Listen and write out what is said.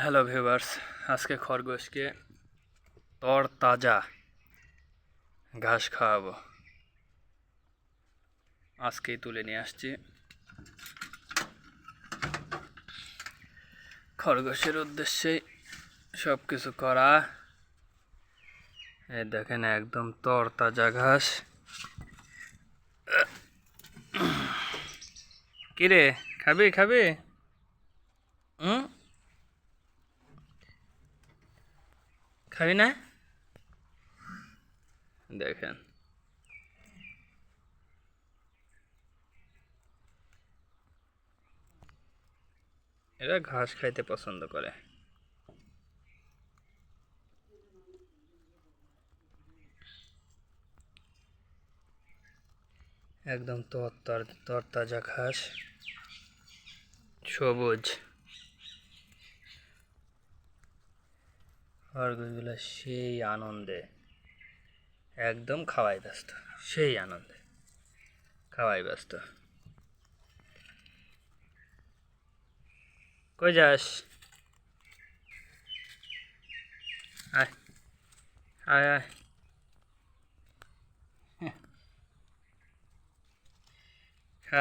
Hello viewers আজকে খরগোশকে তর তাজা ঘাস খাওয়াবো। আজকেই তুলে নিয়ে আসছি। খরগোশের উদ্দেশ্যে সব কিছু করা। এই দেখেন, একদম তর তাজা ঘাস। কিরে, খাবি খাবি? খাবি না? দেখেন। এরা ঘাস খাইতে পছন্দ করে। একদম তর তর তরতাজা ঘাস। সবুজ। খরগোশগুলো সেই আনন্দে, একদম খাওয়াই ব্যস্ত, সেই আনন্দে খাওয়াই ব্যস্ত। কই যাস? আয় আয় আয়।